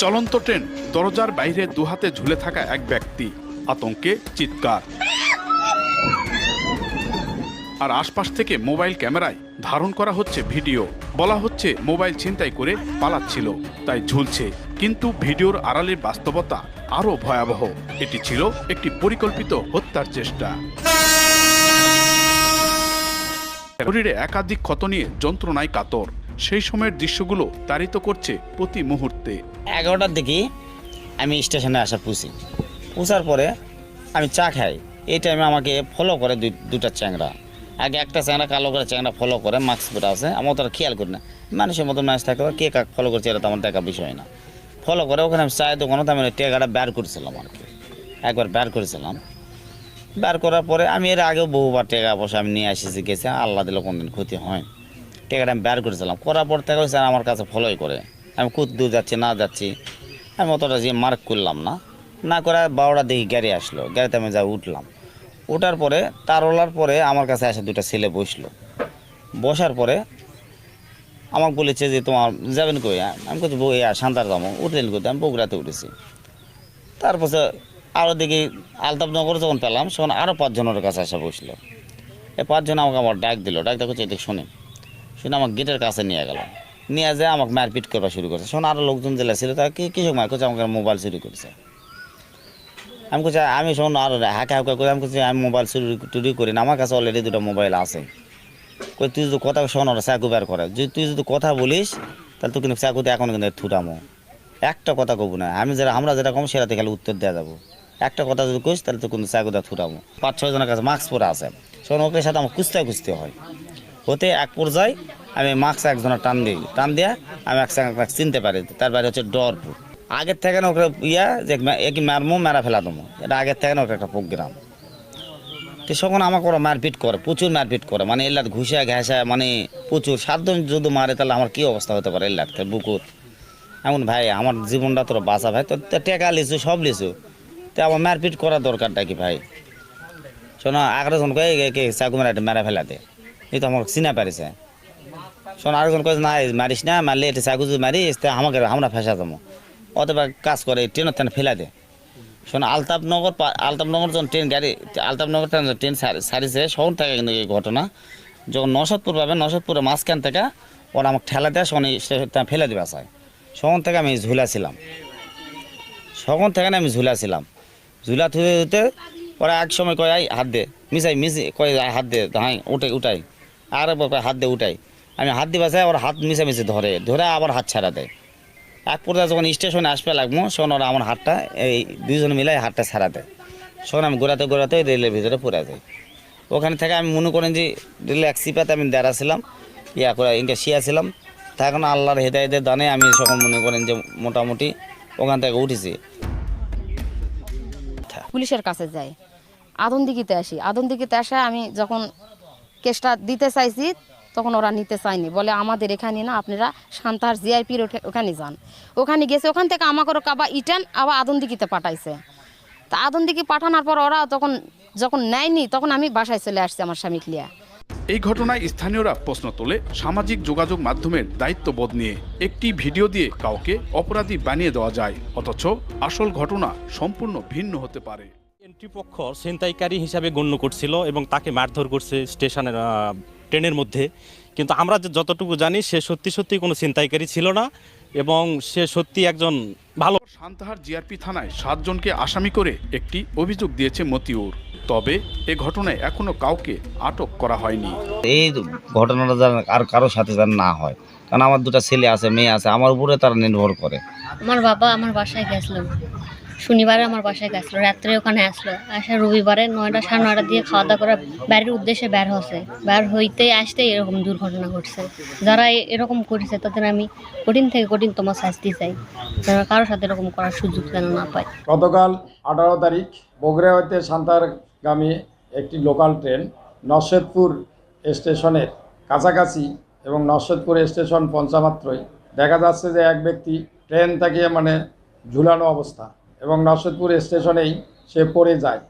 চলন্ত ট্রেন দরজার বাইরে দুহাতে ঝুলে থাকা এক ব্যক্তি। আতঙ্কে, চিৎকার। আর আশপাশ থেকে মোবাইল ক্যামেরায় ধারণ করা হচ্ছে ভিডিও। বলা হচ্ছে মোবাইল ছিনতাই করে পালাচ্ছিল, তাই ঝুলছে। কিন্তু ভিডিওর আড়ালের বাস্তবতা আরও ভয়াবহ। এটি ছিল একটি পরিকল্পিত হত্যার চেষ্টা। শরীরে একাধিক ক্ষত নিয়ে যন্ত্রণায় কাতর। সেই সময়ের দৃশ্যগুলো তাড়িত করছে প্রতি মুহূর্তে। এগারোটার দিকে আমি স্টেশনে আসা পুষি। পুষার পরে আমি চা খাই। এই টাইমে আমাকে ফলো করে দুটা চ্যাংরা। আগে একটা চ্যাংরা, কালো করে চ্যাংরা ফলো করে মাস্ক পরে আছে। আমার তো খেয়াল করি না। মানুষের মতো ম্যাচ থাকে, কে কাক ফলো করছে এটা তো আমার দেখা বিষয় না। ফলো করে ওখানে আমি চায়ের দোকানে আমি টেকাটা বের করেছিলাম আর কি। একবার বের করেছিলাম। বের করার পরে আমি এর আগেও বহুবার টাকা পয়সা আমি নিয়ে এসেছি, গেছে। আল্লাহ দিলে কোনদিন ক্ষতি হয় টাকাটা আমি বের করেছিলাম। করার পর থেকে হচ্ছে আমার কাছে ফলোই করে। আমি কুত দূর যাচ্ছি, না যাচ্ছি। আমি অতটা যে মার্ক করলাম না। না করে বারোটা দেখি গাড়ি আসলো। গাড়িতে আমি যা উঠলাম। ওঠার পরে, তার ওলার পরে আমার কাছে এসে দুটো ছেলে বসল। বসার পরে আমাকে বলেছে যে, তোমার যাবেন কই? আমি বলছি বই সান্তার যাব উঠলেন করতে আমি বগুড়াতে উঠেছি। তারপর আরও দেখি আলতাফনগর যখন পেলাম তখন আরও পাঁচজনের কাছে এসে বসল। এই পাঁচজন আমাকে আমার ডাক দিল। ডাক দেখো এদিকে শুনে শুনে আমার গেটের কাছে নিয়ে গেল। নিয়ে যায় আমাকে মারপিট করবা শুরু করছে। শোন আরও লোকজন জেলা ছিল তারা কি কৃষক মার করছে আমাকে মোবাইল চুরি করেছে। আমি করছি আমি শোন, আর হাঁকা হাঁকা করে আমি আমি মোবাইল চুরি টুরি করি না, আমার কাছে অলরেডি দুটো মোবাইল আছে। কই, তুই যদি কথা শোন চাকু বের করে। যদি তুই যদি কথা বলিস, তাহলে তুই কিন্তু চাকুতে এখন কিন্তু থুটামো। একটা কথা কব না, আমি যেটা আমরা যেটা কম, সেটাতে খালি উত্তর দেওয়া যাব। একটা কথা যদি কইস, তাহলে তো কিন্তু চাকুতে থুটামো। পাঁচ ছয় জনের কাছে মাস্ক পরে আছে। শোন ওকে সাথে আমার কুস্তে কুস্তে হয়। হতে এক পর্যায়ে আমি মাস্ক একজনের টান দিই। টান দিয়া আমি এক চিনতে পারি তার বাইরে হচ্ছে ডরপুর। আগের থেকে না ওকে ইয়া যে একই মারমো, মেরা ফেলা দেবো। এটা আগের থেকে না ওটা একটা প্রোগ্রাম। তো তখন আমাকে ওরা মারপিট করে, প্রচুর মারপিট করে। মানে এল্লাত ঘুষা ঘাসা মানে প্রচুর। সাতজন যদি মারে তাহলে আমার কী অবস্থা হতে পারে এল্লাত বুকুর এমন ভাই, আমার জীবনটা তোর বাঁচা ভাই। তো টেকা লিছু সব লিছু তো আমার মারপিট করার দরকারটা কি ভাই? শোনো আগে জন কয়ে কে চাকু মেরা মেরা ফেলাতে এই তো আমাকে চিনা পারিছে শোন আরেকজন কয়ে না মারিস না মারলে এটা চাকু যদি মারিস তা আমাকে, আমরা ফেসা যাব। অথবা কাজ করে ট্রেনের তেন ফেলা দে। শোন আলতাপনগর আলতাপনগর যখন ট্রেন গাড়ি আলতাপনগর ট্রেন- ট্রেন সারিছে শহর থেকে কিন্তু এই ঘটনা। যখন নসদপুর পাবে নসদপুরের মাঝখান থেকে ওরা আমাকে ঠেলা দেয় শনি ফেলে দেবে আসায় শহর থেকে আমি ঝুলাছিলাম। শহর থেকে না আমি ঝুলাছিলাম। ঝুলা থুতে থুতে ওরা এক সময় কয়, আই, হাত দে। মিশাই মিশি কয় হাত দে, হাই উঠাই উঠাই। আর হাত দিয়ে উঠাই। আমি হাত দিয়ে বাসায় ওর হাত মিশামিশি ধরে ধরে আবার হাত ছাড়া দেয়। এক পর্যায়ে যখন স্টেশনে আসবে লাগবো তখন ওরা আমার হাতটা, এই দুইজন মিলে হাতটা ছাড়া দেয়। তখন আমি গোড়াতে গোড়াতে রেলের ভিতরে পড়ে যাই ওখানে থেকে আমি মনে করেন যে রেলে এক সিপাতে আমি দাঁড়াছিলাম, ইয়া করে ইনকে শিয়াছিলাম তখন আল্লাহর হেদায়তের দানে আমি তখন মনে করেন যে মোটামুটি ওখান থেকে উঠেছি। পুলিশের কাছে যাই। আদনদিঘিতে আসি। আদনদিঘিতে আসা আমি যখন কেসটা দিতে চাইছি, তখন ওরা নিতে চায়নি। বলে, আমাদের এখানে না, আপনারা শান্তার জিআইপির ওখানে যান। ওখানে গেছে, ওখান থেকে আমাকে কাবা ইটান, আবার আদনদিঘিতে পাঠাইছে। তা আদনদিঘি পাঠানোর পর ওরা তখন, যখন নেয়নি, তখন আমি বাসায় চলে আসছি আমার স্বামী ক্লিয়া এই ঘটনায় স্থানীয়রা প্রশ্ন তোলে সামাজিক যোগাযোগ মাধ্যমের দায়িত্ববোধ নিয়ে। একটি ভিডিও দিয়ে কাউকে অপরাধী বানিয়ে দেওয়া যায়, অথচ আসল ঘটনা সম্পূর্ণ ভিন্ন হতে পারে। এন্ট্রিপক্ষ ছিনতাইকারী হিসাবে গণ্য করছিল এবং তাকে মারধর করছে স্টেশনের ট্রেনের মধ্যে। কিন্তু আমরা যে যতটুকু জানি সে সত্যি সত্যি কোনো ছিনতাইকারী ছিল না এবং সে সত্যি একজন ভালো সান্তাহার জিআরপি থানায় সাতজনকে আসামি করে একটি অভিযোগ দিয়েছে মতিউর। তবে এ ঘটনায় এখনও কাউকে আটক করা হয়নি। এই ঘটনাটা যেন আর কারোর সাথে যেন না হয়। কারণ আমার দুটো ছেলে আছে মেয়ে আছে আমার উপরে তারা নির্ভর করে। আমার বাবা আমার বাসায় গেছিল। শনিবারে আমার বাসায় গেছিল, রাত্রে ওখানে আসলো, আসা রবিবারে নয়টা সাড়ে নয়টা দিয়ে খাওয়া দাওয়া করে বাড়ির উদ্দেশ্যে বের হচ্ছে বের হইতে আসতে এরকম দুর্ঘটনা ঘটছে। যারা এরকম করেছে তাদের আমি কঠিন থেকে কঠিন তোমার শাস্তি চাই। যারা কারোর সাথে এরকম করার সুযোগ যেন না পায়। গতকাল আঠারো তারিখ বগুড়া হইতে সান্তারগামী একটি লোকাল ট্রেন নরশেদপুর স্টেশনের কাছাকাছি এবং নরশেদপুর স্টেশন পঞ্চামাত্রই দেখা যাচ্ছে যে এক ব্যক্তি ট্রেন থেকে মানে ঝুলানো অবস্থা। এবং নরশেদপুর স্টেশনেই সে পড়ে যায়।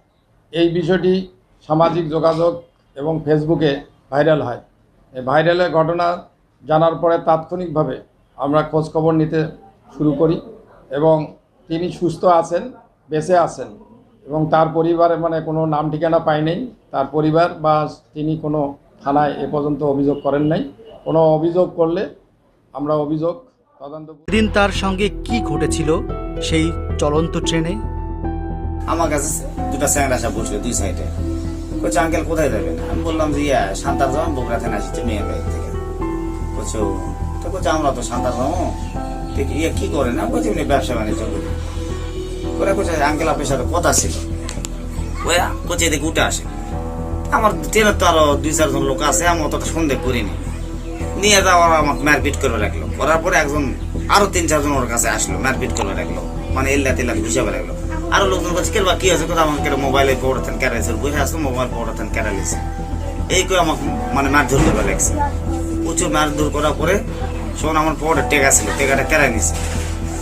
এই বিষয়টি সামাজিক যোগাযোগ এবং ফেসবুকে ভাইরাল হয়। এই ভাইরালের ঘটনা জানার পরে তাৎক্ষণিকভাবে আমরা খোঁজখবর নিতে শুরু করি এবং তিনি সুস্থ আছেন, বেঁচে আছেন এবং তার পরিবারে মানে কোনো নাম ঠিকানা পাই নাই। তার পরিবার বা তিনি কোনো থানায় এ পর্যন্ত অভিযোগ করেন নাই। কোনো অভিযোগ করলে আমরা অভিযোগ তদন্ত দিন তার সঙ্গে কি ঘটেছিল? সেই চলন্ত ট্রেনে? আমার কাছে দুটা স্যাংরা আসা বসল দুই সাইডে। বলছে আঙ্কেল কোথায় যাবেন? আমি বললাম যে ইয়া সান্তার যাব বগুড়া থেকে আসছে মেয়ের বাড়ি থেকে। বলছে তো বলছে আমরা তো সান্তার যাব দেখি ইয়ে কি করে না? বলছি এমনি ব্যবসা বাণিজ্য করি। ওরা বলছে আঙ্কেল আপনার সাথে কথা ছিল। ওই বলছে এদিকে উঠে আসে আমার ট্রেনের তো আরও দুই চারজন লোক আছে আমি অতটা সন্দেহ করিনি। নিয়ে যাওয়ার আমাকে মারপিট করে রাখল। করার পরে একজন, আরও তিন, চারজন ওর কাছে আসলো, মারপিট করে রাখল মানে এল্লা তেল্লা হিসাবে রাখল আরও লোকজন বলছে কেবা কি আছে কথা আমাকে মোবাইলে পড়াতেন কেরাইছে বসে আসতো মোবাইল পড়াতেন কেরালিছে এই করে আমাকে মানে মারধর করে লাগছে। প্রচুর মারধর করার পরে, শোন, আমার পরে টেকা ছিল, টেকাটা কেরাই নিছে।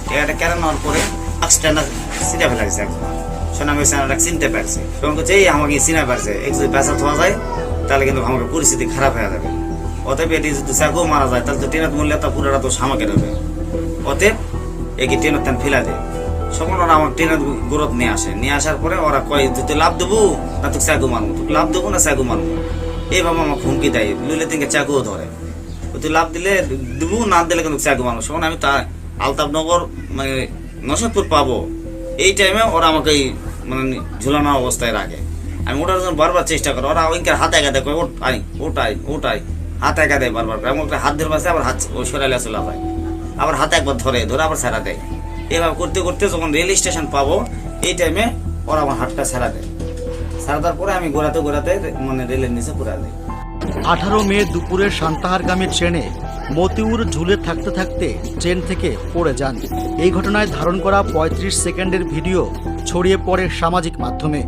টেকাটা কেড়ে নেওয়ার পরে অ্যাক্সিডেন্ট সিটে ফেলা গেছে একজন শোন, আমি সিনাটা চিনতে পারছি। তখন বলছে, এই, আমাকে চিনা পারছে। এক যদি পেশা থোয়া যায়, তাহলে কিন্তু আমার পরিস্থিতি খারাপ হয়ে যাবে। অতএব এটি যদি চাকু মারা যায়, তাহলে তো ট্রেনের মূল্য তা পুরোটা তো সামাকে দেবে। অতএব একে ট্রেনের তেন ফেলা দেয় সকল ওরা আমার ট্রেনের গ্রোথ নিয়ে আসে। নিয়ে আসার পরে ওরা কয়, তুই লাভ দেবো? না, তোকে চাকু মারবো। তোকে লাভ দেবো না চাকু মারবো? এইভাবে আমার হুমকি দেয়। লুলে থেকে চাকুও ধরে। তুই লাভ দিলে দেবো, না দিলে কিন্তু চাকু মারবো। শোন আমি তা আলতাফনগর মানে নসদপুর পাবো। এই টাইমে ওরা আমাকে মানে ঝুলানো অবস্থায় রাখে। আমি ওটার জন্য বারবার চেষ্টা করি। ওরা ওইকে হাতে একা দেয় ওট আই ওটাই ওটাই হাতে একা দেয় বারবার। এমন করে হাত ধরে পাশে আবার হাত ওই সরাইলে চলে যায় আবার হাত একবার ধরে ধরে আবার ছাড়া দেয়। এভাবে করতে করতে যখন রেল স্টেশন পাবো, এই টাইমে ওরা আমার হাতটা ছাড়া দেয়। ছাড়া দেওয়ার পরে আমি ঘোরাতে ঘোরাতে মানে রেলের নিচে পুরা দিই। আঠারো মে দুপুরে সান্তাহারগামী ট্রেনে মতিউর ঝুলে থাকতে থাকতে ট্রেন থেকে পড়ে যান। এই ঘটনায় ধারণ করা ৩৫ সেকেন্ডের ভিডিও ছড়িয়ে পড়ে সামাজিক মাধ্যমে।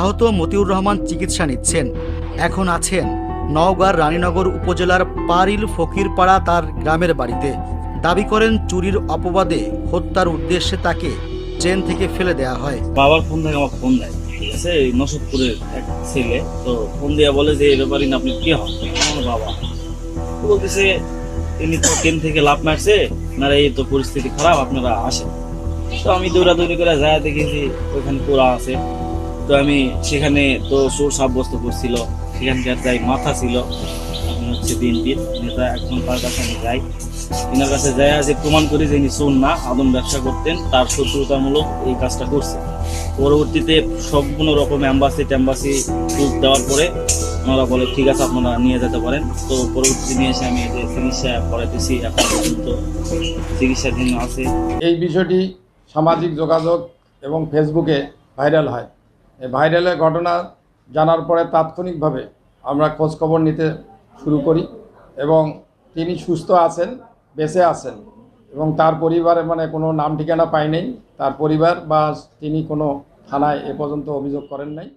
আহত মতিউর রহমান চিকিৎসা নিচ্ছেন। এখন আছেন নওগাঁর রানীনগর উপজেলার পারিল ফকিরপাড়া তার গ্রামের বাড়িতে। দাবি করেন, চুরির অপবাদে হত্যার উদ্দেশ্যে তাকে ট্রেন থেকে ফেলে দেওয়া হয়। বাবার ফোন থেকে আমাকে ফোন দেয়, ঠিক নসদপুরের এক ছেলে, তো ফোন দিয়ে বলে যে এই ব্যাপারে না আপনি কি হন? আমার বাবা। বলতেছে তিনি তো ট্রেন থেকে লাভ মারছে। আপনারা, এই তো পরিস্থিতি খারাপ, আপনারা আসেন। তো আমি দৌড়াদৌড়ি করে যা দেখেছি ওইখানে পোড়া আছে। তো আমি সেখানে তো সোর সাব্যস্ত করছিল। সেখানকার যাই মাথা ছিল। হচ্ছে বিএনপির নেতা, এখন তার কাছে আমি যাই। এনার কাছে যাই যে প্রমাণ করি যে ইনি না আদম ব্যবসা করতেন, তার শত্রুতামূলক এই কাজটা করছে। পরবর্তীতে সম্পূর্ণ রকম অ্যাম্বাসি ট্যাম্বাসি প্রুফ দেওয়ার পরে ওনারা বলে, ঠিক আছে, আপনারা নিয়ে যেতে পারেন। তো পরবর্তীতে নিয়ে এসে আমি যে চিকিৎসা করাইতেছি, এখন পর্যন্ত চিকিৎসাধীন আছে। এই বিষয়টি সামাজিক যোগাযোগ এবং ফেসবুকে ভাইরাল হয়। এই ভাইরালের ঘটনা জানার পরে তাৎক্ষণিকভাবে আমরা খোঁজখবর নিতে শুরু করি এবং তিনি সুস্থ আছেন, বেঁচে আছেন এবং তার পরিবারে মানে কোনো নাম ঠিকানা পায় নাই। তার পরিবার বা তিনি কোনো থানায় এ পর্যন্ত অভিযোগ করেন নাই।